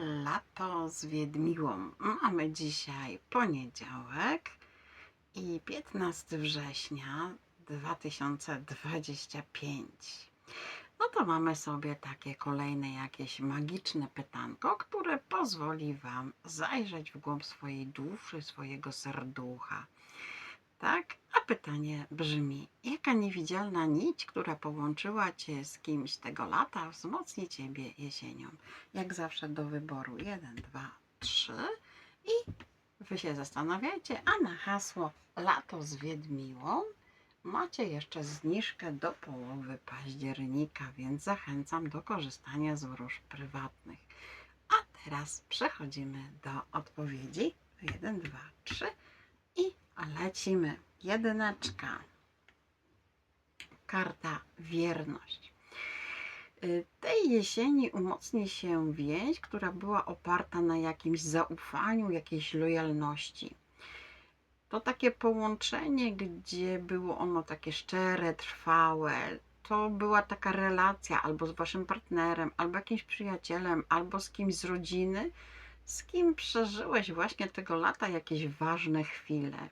Lato z Wiedmiłą. Mamy dzisiaj poniedziałek i 15 września 2025. No to mamy sobie takie kolejne jakieś magiczne pytanko, które pozwoli Wam zajrzeć w głąb swojej duszy, swojego serducha. Tak? Pytanie brzmi: jaka niewidzialna nić, która połączyła Cię z kimś tego lata, wzmocni Ciebie jesienią? Jak zawsze do wyboru 1, 2, 3 i Wy się zastanawiajcie, a na hasło Lato z Wiedmiłą macie jeszcze zniżkę do połowy października, więc zachęcam do korzystania z wróż prywatnych. A teraz przechodzimy do odpowiedzi. 1, 2, 3 i lecimy. Jedyneczka. Karta wierność. Y, Tej jesieni umocni się więź, która była oparta na jakimś zaufaniu, jakiejś lojalności. To takie połączenie, gdzie było ono takie szczere, trwałe. To była taka relacja albo z waszym partnerem, albo jakimś przyjacielem, albo z kimś z rodziny, z kim przeżyłeś właśnie tego lata jakieś ważne chwile.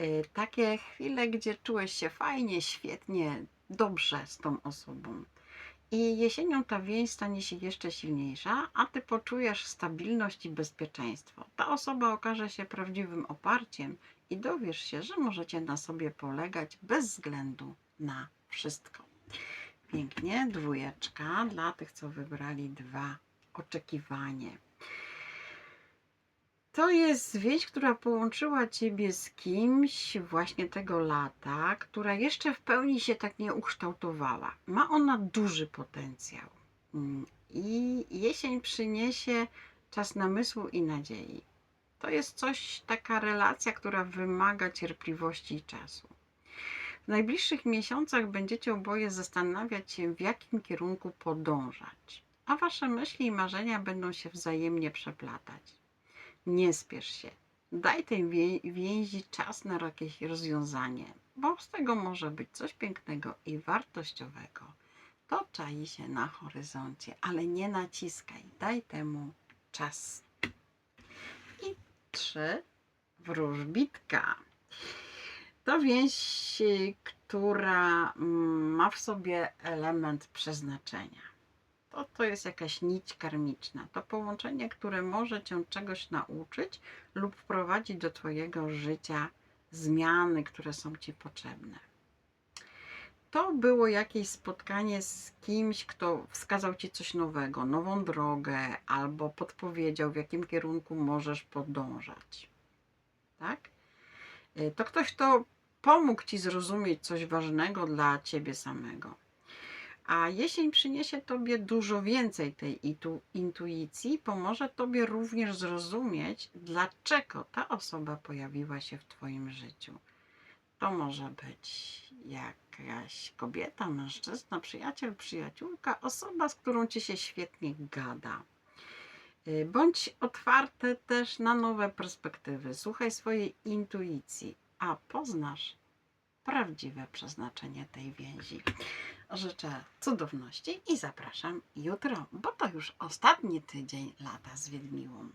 Y, Takie chwile, gdzie czułeś się fajnie, świetnie, dobrze z tą osobą. I jesienią ta więź stanie się jeszcze silniejsza, a ty poczujesz stabilność i bezpieczeństwo. Ta osoba okaże się prawdziwym oparciem i dowiesz się, że możecie na sobie polegać bez względu na wszystko. Pięknie, dwójeczka dla tych, co wybrali dwa. Oczekiwanie. To jest wieść, która połączyła Ciebie z kimś właśnie tego lata, która jeszcze w pełni się tak nie ukształtowała. Ma ona duży potencjał. Mm, I jesień przyniesie czas namysłu i nadziei. To jest coś, taka relacja, która wymaga cierpliwości i czasu. W najbliższych miesiącach będziecie oboje zastanawiać się, w jakim kierunku podążać, a Wasze myśli i marzenia będą się wzajemnie przeplatać. Nie spiesz się. Daj tej wię- więzi czas na jakieś rozwiązanie, bo z tego może być coś pięknego i wartościowego. To czai się na horyzoncie, ale nie naciskaj. Daj temu czas. I trzy. Wróżbitka. To więź, która mm, ma w sobie element przeznaczenia. To, to jest jakaś nić karmiczna. To połączenie, które może cię czegoś nauczyć lub wprowadzić do Twojego życia zmiany, które są Ci potrzebne. To było jakieś spotkanie z kimś, kto wskazał Ci coś nowego, nową drogę, albo podpowiedział, w jakim kierunku możesz podążać. Tak? Y, To ktoś, kto pomógł Ci zrozumieć coś ważnego dla Ciebie samego. A jesień przyniesie Tobie dużo więcej tej intu- intuicji, pomoże Tobie również zrozumieć, dlaczego ta osoba pojawiła się w Twoim życiu. To może być jakaś kobieta, mężczyzna, przyjaciel, przyjaciółka, osoba, z którą Ci się świetnie gada. Y, Bądź otwarty też na nowe perspektywy. Słuchaj swojej intuicji, a poznasz prawdziwe przeznaczenie tej więzi. Życzę cudowności i zapraszam jutro, bo to już ostatni tydzień lata z Wiedmiłą.